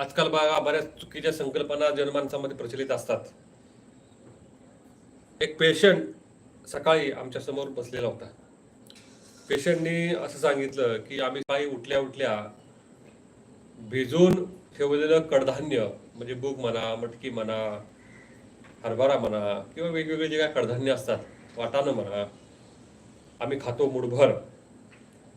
आजकाल बघा बऱ्याच चुकीच्या संकल्पना जनमानसामध्ये प्रचलित असतात. एक पेशंट सकाळी आमच्यासमोर बसलेला होता. पेशंटनी असं सांगितलं की आम्ही काही उठल्या उठल्या भिजून ठेवलेलं कडधान्य म्हणजे बुक म्हणा मटकी म्हणा हरभरा म्हणा किंवा वेगवेगळे जे काय कडधान्य असतात वाटाणं म्हणा आम्ही खातो मुठभर.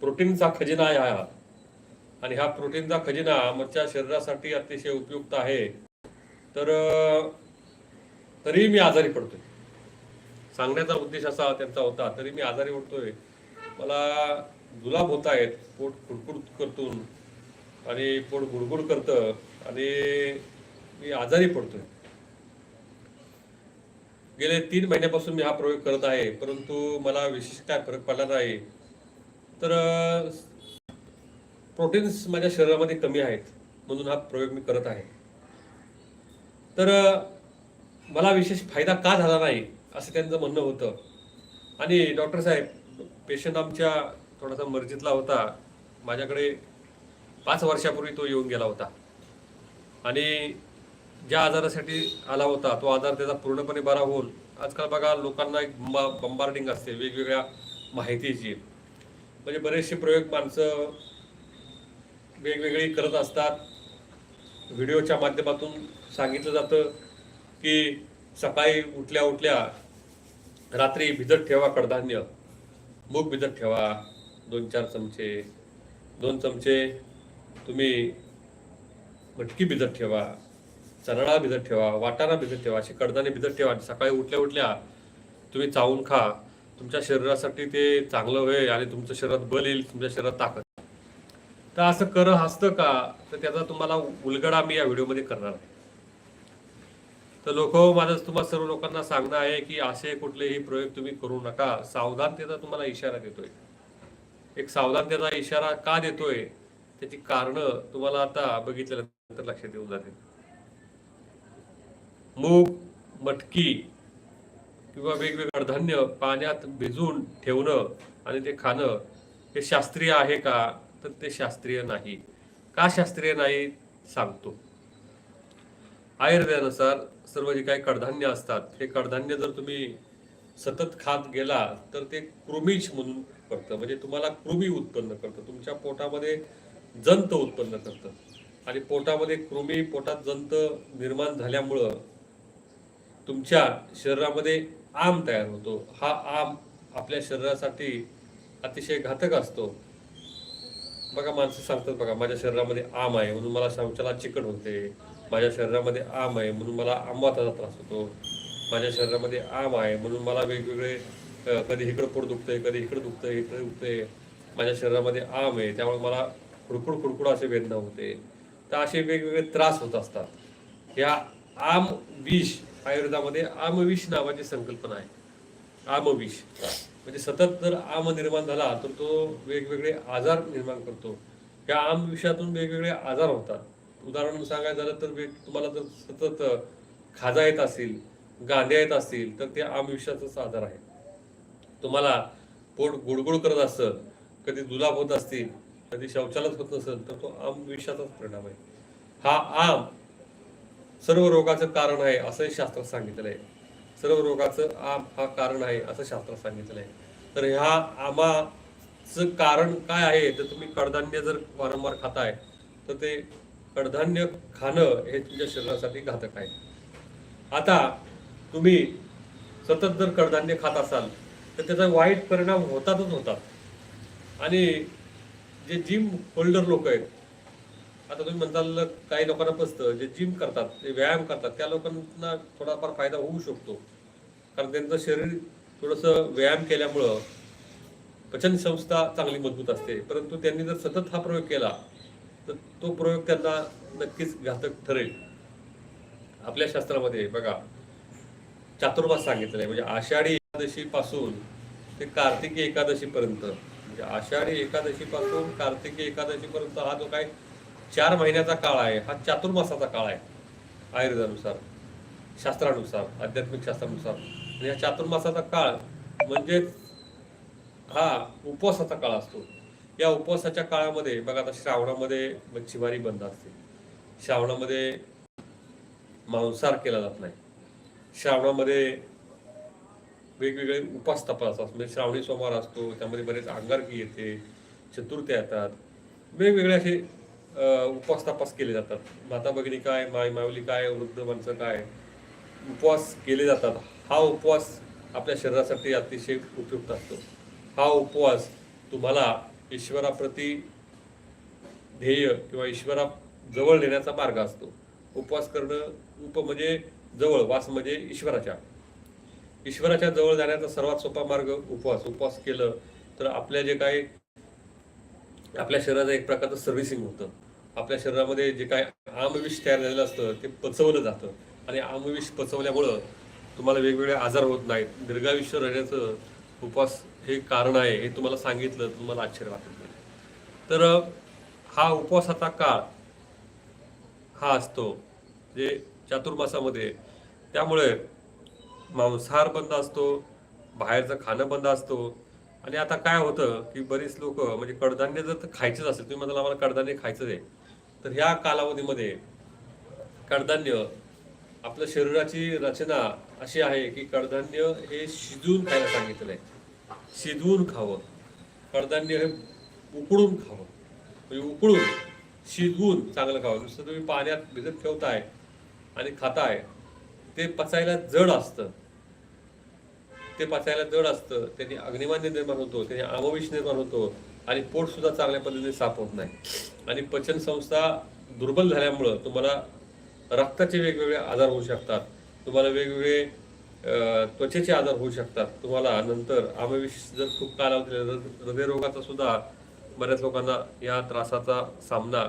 प्रोटीनचा खजिना आहे हा. आणि हा प्रोटीनचा खजिना आमच्या शरीरासाठी अतिशय उपयुक्त आहे. तर तरीही मी आजारी पडतोय. सांगण्याचा उद्देश असा त्यांचा होता तरी मी आजारी पडतोय. मला जुलाब होत आहेत पोट कुडकुड करतून आणि पोट गुडगुड करतं आणि मी आजारी पडतोय. गेले तीन महिन्यापासून मी हा प्रयोग करत आहे परंतु मला विशेष काय फरक पडला नाही. तर प्रोटीन्स माझ्या शरीरामध्ये कमी आहेत म्हणून हा प्रयोग मी करत आहे. तर मला विशेष फायदा का झाला नाही असं त्यांचं म्हणणं होतं. आणि डॉक्टर साहेब पेशंट आमच्या थोडासा मर्जीतला होता. माझ्याकडे पाच वर्षापूर्वी तो येऊन गेला होता. आणि ज्या आजारासाठी आला होता तो आजार त्याचा पूर्णपणे बरा होऊन आजकाल बघा लोकांना एक बंबा बंबार्डिंग असते वेगवेगळ्या माहितीची. म्हणजे बरेचसे प्रयोग माणसं वेगवेगळी करत असतात. व्हिडिओच्या माध्यमातून सांगितलं जातं की सकाळी उठल्या उठल्या रात्री भिजत ठेवा कडधान्य मूग भिजत ठेवा दोन चार चमचे दोन चमचे तुम्ही मटकी भिजत ठेवा चणा भिजत ठेवा वाटाणा भिजत ठेवा असे कडधान्य भिजत ठेवा सकाळी उठल्या उठल्या तुम्ही चावून खा. तुमच्या शरीरासाठी ते चांगलं होईल आणि तुमच्या शरीरात बल येईल तुमच्या शरीरात ताकद तर असं कर हसतं का? तर त्याचा तुम्हाला उलगडा मी या व्हिडिओमध्ये करणार आहे तर लोक माझं तुम्हाला सर्व लोकांना सांगणं आहे की असे कुठलेही प्रयोग तुम्ही करू नका. सावधानतेचा तुम्हाला इशारा देतोय. एक सावधानतेचा इशारा का देतोय? त्याची कारणं तुम्हाला आता बघितल्यानंतर लक्षात येऊन जाते. मूग मटकी किंवा वेगवेगळं कडधान्य पाण्यात भिजून ठेवणं आणि ते खाणं हे शास्त्रीय आहे का? तर ते शास्त्रीय नाही. का शास्त्रीय नाही? सांगतो. आयुर्वेदानुसार सर्व जे काही कडधान्य असतात हे कडधान्य जर तुम्ही सतत खात गेला तर ते कृमीज म्हणून करतं म्हणजे तुम्हाला कृमी उत्पन्न करतं. तुमच्या पोटामध्ये जंत उत्पन्न करतं. आणि पोटामध्ये कृमी पोटात जंत निर्माण झाल्यामुळं तुमच्या शरीरामध्ये आम तयार होतो. हा आम आपल्या शरीरासाठी अतिशय घातक असतो. बघा माणसं सांगतात बघा माझ्या शरीरामध्ये आम आहे म्हणून मला शौचाला चिकट होते. माझ्या शरीरामध्ये आम आहे म्हणून मला आंबाताचा त्रास होतो. माझ्या शरीरामध्ये आम आहे म्हणून मला वेगवेगळे कधी इकडं पोट दुखतंय कधी इकडं दुखतंय इकडे दुखतंय. माझ्या शरीरामध्ये आम आहे त्यामुळे मला खुडखुड खुडखुड असे वेदना होते. तर असे वेगवेगळे त्रास होत असतात. या आम विष आयुर्वेदामध्ये आमविष नावाची संकल्पना आहे. आमविष म्हणजे सतत जर आम निर्माण झाला तर तो वेगवेगळे आजार निर्माण करतो. या आम विषयातून वेगवेगळे आजार होतात. उदाहरण सांगायचं झालं तर वेग- तुम्हाला जर सतत खाजा येत असतील गांध्या येत असतील तर ते आम विषयाचाच आजार आहे. तुम्हाला पोट गुडगुड करत असतं कधी जुलाब होत असतील कधी शौचालयात होत नसेल तर तो आम विषयाचाच परिणाम आहे. हा आम सर्व रोगाचं कारण आहे असंही शास्त्रात सांगितलं आहे. सर्व रोगाचं आम हा कारण आहे असं शास्त्रात सांगितलं आहे. तर ह्या आमाचं कारण काय आहे तर तुम्ही कडधान्य जर वारंवार खाताय तर ते कडधान्य खाणं हे तुमच्या शरीरासाठी घातक आहे. आता तुम्ही सतत जर कडधान्य खात असाल तर त्याचा वाईट परिणाम होतातच होतात. आणि जे जिम होल्डर लोक आहेत आता तुम्ही म्हणताल काही लोकांना पसतं जे जिम करतात जे व्यायाम करतात त्या लोकांना थोडाफार फायदा होऊ शकतो. कारण त्यांचं शरीर थोडंसं व्यायाम केल्यामुळं पचन संस्था चांगली मजबूत असते. परंतु त्यांनी जर सतत हा प्रयोग केला तर तो प्रयोग त्यांना नक्कीच घातक ठरेल. आपल्या शास्त्रामध्ये बघा चातुर्मास सांगितलेलं आहे. म्हणजे आषाढी एकादशी पासून ते कार्तिकी एकादशी पर्यंत म्हणजे आषाढी एकादशी पासून कार्तिकी एकादशी पर्यंत हा जो काय चार महिन्याचा काळ आहे. हा चातुर्मासाचा काळ आहे. आयुर्वेदानुसार शास्त्रानुसार आध्यात्मिक शास्त्रानुसार. आणि हा चातुर्मासाचा काळ म्हणजे हा उपवासाचा काळ असतो. या उपवासाच्या काळामध्ये बघा आता श्रावणामध्ये मच्छीमारी बंद असते. श्रावणामध्ये मांसाहार केला जात नाही. श्रावणामध्ये वेगवेगळे उपास तपास असतात. म्हणजे श्रावणी सोमवार असतो त्यामध्ये बरेच अंगारकी येते चतुर्थ्या येतात. वेगवेगळे असे उपवास तपास केले जातात. माता भगिनी काय माय माऊली काय वृद्ध माणसं काय उपवास केले जातात. हा उपवास आपल्या शरीरासाठी अतिशय उपयुक्त असतो. हा उपवास तुम्हाला ईश्वराप्रती ध्येय किंवा ईश्वरा जवळ नेण्याचा मार्ग असतो. उपवास करणं उप म्हणजे जवळ वास म्हणजे ईश्वराच्या. ईश्वराच्या जवळ जाण्याचा सर्वात सोपा मार्ग उपवास. उपवास केलं तर आपल्या जे काही आपल्या शरीराचं एक प्रकारचं सर्व्हिसिंग होतं. आपल्या शरीरामध्ये जे काय आमविष तयार झालेलं असतं ते पचवलं जातं. आणि आमविष पचवल्यामुळं तुम्हाला वेगवेगळे आजार होत नाहीत. दीर्घायुष्य राहण्याचं उपवास हे कारण आहे हे तुम्हाला सांगितलं तुम्हाला आश्चर्य वाटत नाही तर हा उपवासाचा काळ हा असतो जे चातुर्मासामध्ये. त्यामुळे मांसाहार बंद असतो बाहेरचं खाणं बंद असतो. आणि आता काय होतं की बरीच लोक म्हणजे कडधान्य जर खायचंच असेल तुम्ही म्हणाल आम्हाला कडधान्य खायचंच आहे. तर ह्या कालावधीमध्ये कडधान्य आपल्या शरीराची रचना अशी आहे की कडधान्य हे शिजवून खायला सांगितलं आहे शिजवून खावं. कडधान्य हे उकळून खावं. म्हणजे उकळून शिजवून चांगलं खावं. नुसतं तुम्ही पाण्यात भिजत ठेवताय आणि खाताय ते पचायला जड असतं. ते पचायला जड असतं. त्याने अग्निमान्य निर्माण होतो त्याने आमविष निर्माण होतो. आणि पोट सुद्धा चांगल्या पद्धतीने साफ होत नाही. आणि पचन संस्था दुर्बल झाल्यामुळं तुम्हाला रक्ताचे वेगवेगळे आजार होऊ शकतात. तुम्हाला वेगवेगळे त्वचेचे आजार होऊ शकतात. तुम्हाला नंतर आमविष जर खूप कालावधी हृदयरोगाचा सुद्धा बऱ्याच लोकांना या त्रासाचा सामना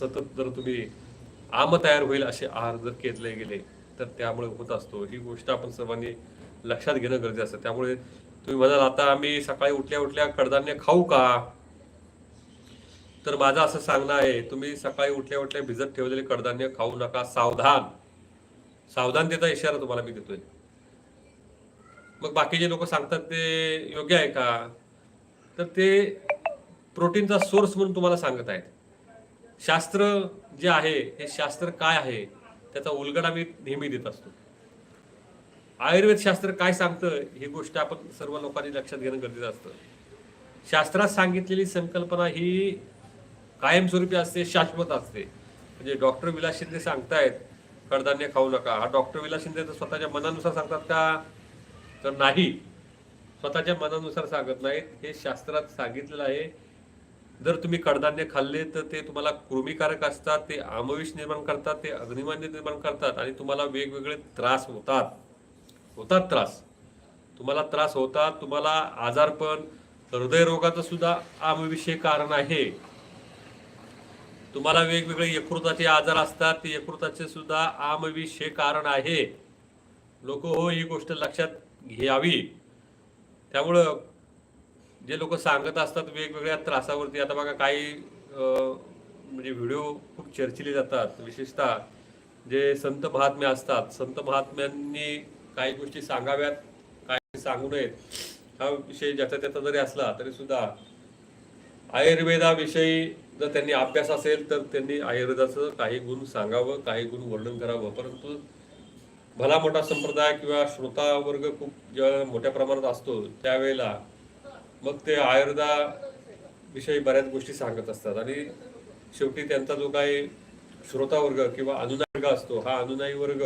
सतत जर तुम्ही आम तयार होईल असे आहार जर घेतले गेले तर त्यामुळे होत असतो. ही गोष्ट आपण सर्वांनी लक्षात घेणं गरजेचं असतं त्यामुळे तुम्ही म्हणाल आता आम्ही सकाळी उठल्या उठल्या कडधान्य खाऊ का? तर माझं असं सांगणं आहे तुम्ही सकाळी उठल्या उठल्या भिजत ठेवलेले कडधान्य खाऊ नका. सावधान. सावधानतेचा इशारा तुम्हाला मी देतोय. मग बाकीचे लोक सांगतात ते योग्य आहे का? तर ते प्रोटीनचा सोर्स म्हणून तुम्हाला सांगत आहेत. शास्त्र जे आहे हे शास्त्र काय आहे? त्याचा उलगडा मी नेहमी देत असतो. आयुर्वेद शास्त्र काय सांगतं ही गोष्ट आपण सर्व लोकांनी लक्षात घेणं गरजेचं असतं. शास्त्रात सांगितलेली संकल्पना ही कायमस्वरूपी असते शाश्वत असते. म्हणजे डॉक्टर विलास शिंदे सांगतायत कडधान्य खाऊ नका. हा डॉक्टर विलास शिंदे तर स्वतःच्या मनानुसार सांगतात का? तर नाही. स्वतःच्या मनानुसार सांगत नाहीत. हे शास्त्रात सांगितलेलं आहे. जर तुम्ही कडधान्य खाल्ले तर ते तुम्हाला कृमीकारक असतात ते आमविष निर्माण करतात ते अग्निमान्य निर्माण करतात आणि तुम्हाला वेगवेगळे त्रास होतात. होतात त्रास. तुम्हाला त्रास होतात तुम्हाला आजारपण हृदयरोगाचं सुद्धा आमविषय कारण आहे. तुम्हाला वेगवेगळे यकृताचे आजार असतात ते यकृताचे सुद्धा आमविष कारण आहे. लोक हो ही गोष्ट लक्षात घ्यावी. त्यामुळं जे लोक सांगत असतात वेगवेगळ्या त्रासावरती आता बघा काही म्हणजे व्हिडिओ खूप चर्चिले जातात. विशेषतः जे संत महात्मे असतात संत महात्म्यांनी काही गोष्टी सांगाव्यात काही सांगू नयेत. हा विषय ज्याचा त्याचा जरी असला तरी सुद्धा आयुर्वेदाविषयी जर त्यांनी अभ्यास असेल तर त्यांनी आयुर्वेदाचं काही गुण सांगावं काही गुण वर्णन करावं. परंतु भला मोठा संप्रदाय किंवा श्रोता वर्ग खूप जेव्हा मोठ्या प्रमाणात असतो त्यावेळेला मग ते आयुर्वेदा विषयी बऱ्याच गोष्टी सांगत असतात. आणि शेवटी त्यांचा जो काही श्रोता वर्ग किंवा अनुनायी वर्ग असतो हा अनुनायी वर्ग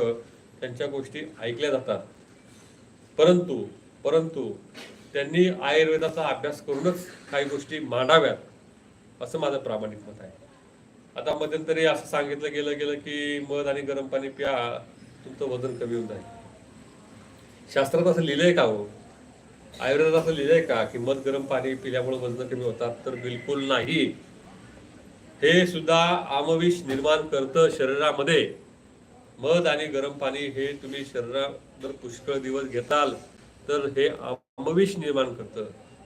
त्यांच्या गोष्टी ऐकल्या जातात. परंतु परंतु त्यांनी आयुर्वेदाचा अभ्यास करूनच काही गोष्टी मांडाव्यात असं माझं प्रामाणिक मत आहे. आता मध्यंतरी असं सांगितलं गेलं गेलं की मध आणि गरम पाणी प्या तुमचं वजन कमी होऊन जाईल. शास्त्रात असं लिहिलंय का हो? आयुर्वेदात असं लिहिलंय का की मध गरम पाणी पिल्यामुळे वजन कमी होतात? तर बिलकुल नाही. हे सुद्धा आमविष निर्माण करतं शरीरामध्ये. मध आणि गरम पाणी हे तुम्ही शरीरात जर पुष्कळ दिवस घेताल तर हे आमविष निर्माण करतं.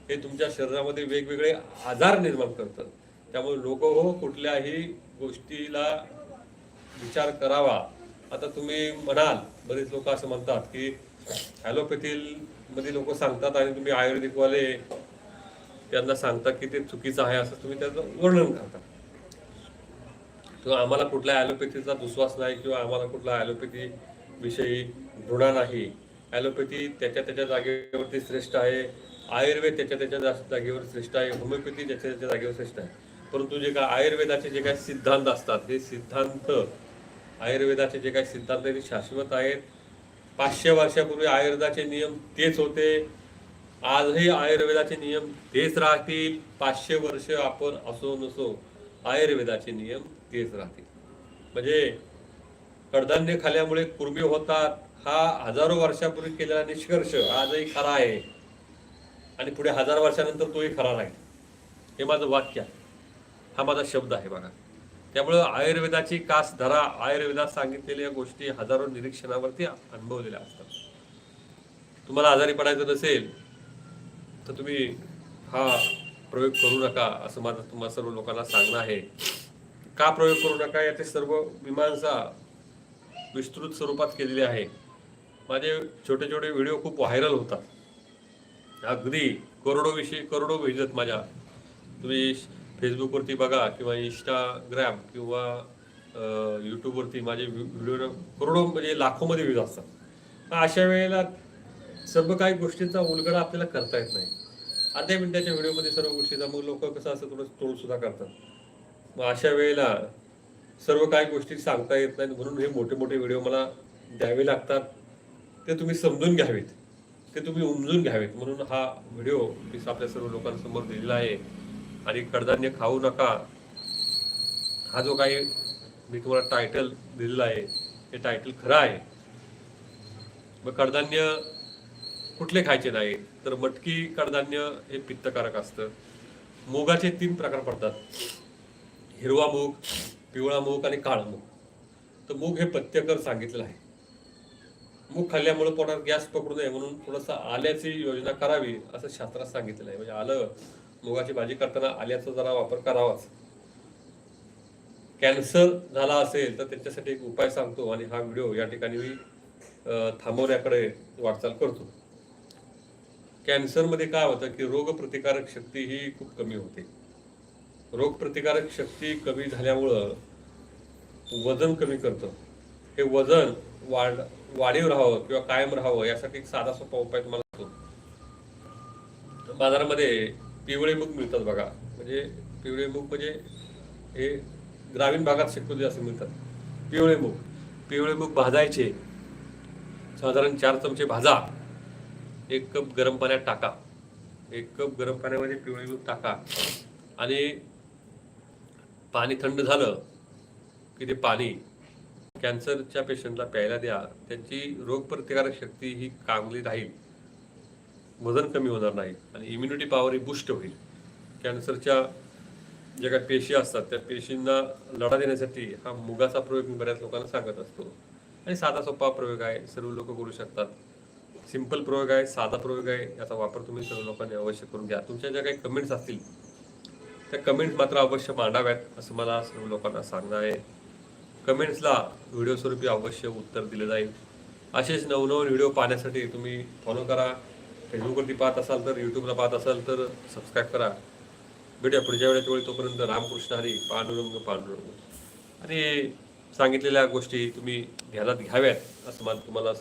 हे तुमच्या शरीरामध्ये वेगवेगळे आजार निर्माण करतात त्यामुळे लोक हो कुठल्याही गोष्टीला विचार करावा. आता तुम्ही म्हणाल बरेच लोक असं म्हणतात की ॲलोपॅथी मध्ये लोक सांगतात आणि तुम्ही आयुर्वेदिकवाले त्यांना सांगता की ते चुकीचं आहे असं तुम्ही त्याचं वर्णन करता. किंवा आम्हाला कुठल्या ॲलोपॅथीचा दुस्वास नाही किंवा आम्हाला कुठला ॲलोपॅथी विषयी घृणा नाही. ॲलोपॅथी त्याच्या त्याच्या जागेवरती श्रेष्ठ आहे. आयुर्वेद त्याच्या त्याच्या जागेवर श्रेष्ठ आहे. होमिओपॅथी त्याच्या त्याच्या जागेवर श्रेष्ठ आहे. परंतु जे काय आयुर्वेदाचे जे काही सिद्धांत असतात हे सिद्धांत आयुर्वेदाचे जे काही सिद्धांत आहेत ते शाश्वत आहेत. पाचशे वर्षापूर्वी आयुर्वेदाचे नियम तेच होते. आजही आयुर्वेदाचे नियम तेच राहतील. पाचशे वर्ष आपण असो नसो आयुर्वेदाचे नियम तेच राहतील म्हणजे कडधान्य खाल्यामुळे कुर्मी होतात हा हजारो वर्षापूर्वी केलेला निष्कर्ष आजही खरा आहे आणि पुढे हजार वर्षानंतर तोही खरा राहील हे माझं वाक्य आहे. हा माझा शब्द आहे बघा. त्यामुळं आयुर्वेदाची कास धरा आयुर्वेदात सांगितलेल्या गोष्टी हजारो निरीक्षणावरती अनुभवलेल्या असतात. तुम्हाला आजारी पडायचं नसेल तर तुम्ही हा प्रयोग करू नका असं माझं तुम्हाला सर्व लोकांना सांगणं आहे. का प्रयोग करू नका? याचे सर्व मीमांसा विस्तृत स्वरूपात केलेली आहे. माझे छोटे छोटे व्हिडिओ खूप व्हायरल होतात. अगदी करोडो विषयी करोडो भेटत माझ्या. तुम्ही फेसबुकवरती बघा किंवा इंस्टाग्राम किंवा यूट्यूबवरती माझे व्हिडिओ करोडो म्हणजे लाखोमध्ये व्ह्यूज असतात. अशा वेळेला सर्व काही गोष्टींचा उलगडा आपल्याला करता येत नाही. अर्ध्या मिनिटाच्या व्हिडिओमध्ये सर्व गोष्टीचा मग लोक कसं असं थोडं तोडसुद्धा करतात. मग अशा वेळेला सर्व काही गोष्टी सांगता येत नाहीत म्हणून हे मोठे मोठे व्हिडिओ मला द्यावे लागतात. ते तुम्ही समजून घ्यावेत. ते तुम्ही उमजून घ्यावेत म्हणून हा व्हिडिओ मी आपल्या सर्व लोकांसमोर दिलेला आहे. आणि कडधान्य खाऊ नका. हा जो काही मी तुम्हाला टायटल दिलेला आहे हे टायटल खरं आहे. मग कडधान्य कुठले खायचे नाही तर मटकी कडधान्य हे पित्तकारक असतं. मुगाचे तीन प्रकार पडतात. हिरवा मूग पिवळा मूग आणि काळा मूग. तर मूग हे पथ्यकर सांगितलेलं आहे. मूग खाल्ल्यामुळे पोटात गॅस पकडू नये म्हणून थोडंसं आल्याची योजना करावी असं शास्त्रात सांगितलेलं आहे. म्हणजे आलं मुगाची भाजी करताना आल्याचा जरा वापर करावाच. कॅन्सर झाला असेल तर त्याच्यासाठी एक उपाय सांगतो आणि हा व्हिडिओ या ठिकाणी मी थांबवण्याकडे वाटचाल करतो. कॅन्सरमध्ये काय होतं की रोगप्रतिकारक शक्ती ही खूप कमी होते. रोगप्रतिकारक शक्ती कमी झाल्यामुळं वजन कमी करतं. हे वजन वाढ वाढीव राहावं किंवा कायम राहावं यासाठी एक साधा सोपा उपाय तुम्हाला सांगतो. बाजारामध्ये पिवळे मूग मिळतात बघा. म्हणजे पिवळे मूग म्हणजे हे ग्रामीण भागात शक्यतो जास्त मिळतात. पिवळे मूग. पिवळे मूग भाजायचे. साधारण चार चमचे भाजा. एक कप गरम पाण्यात टाका. एक कप गरम पाण्यामध्ये पिवळे मूग टाका. आणि पाणी थंड झालं की ते पाणी कॅन्सरच्या पेशंटला प्यायला द्या त्यांची रोगप्रतिकारक शक्ती ही चांगली राहील. वजन कमी होणार नाही आणि इम्युनिटी पॉवर ही बुस्ट होईल. कॅन्सरच्या ज्या काही पेशी असतात त्या पेशींना लढा देण्यासाठी हा मुगाचा प्रयोग मी बऱ्याच लोकांना सांगत असतो. आणि साधा सोपा प्रयोग आहे सर्व लोक करू शकतात. सिंपल प्रयोग आहे साधा प्रयोग आहे याचा वापर तुम्ही सर्व लोकांनी अवश्य करून घ्या. तुमच्या ज्या काही कमेंट्स असतील त्या कमेंट मात्र अवश्य मांडाव्यात असं मला सर्व लोकांना सांगणं आहे. कमेंट्सला व्हिडिओ स्वरूपी अवश्य उत्तर दिलं जाईल. असेच नवनवीन व्हिडिओ पाहण्यासाठी तुम्ही फॉलो करा. फेसबुकवरती पाहत असाल तर यूट्यूबला पाहत असाल तर सबस्क्राईब करा. भेटूया पुढच्या वेळेच्या वेळी. तोपर्यंत रामकृष्ण हरी पांडुरंग पांडुरंग. आणि सांगितलेल्या गोष्टी तुम्ही ध्यानात घ्याव्यात असं मला तुम्हाला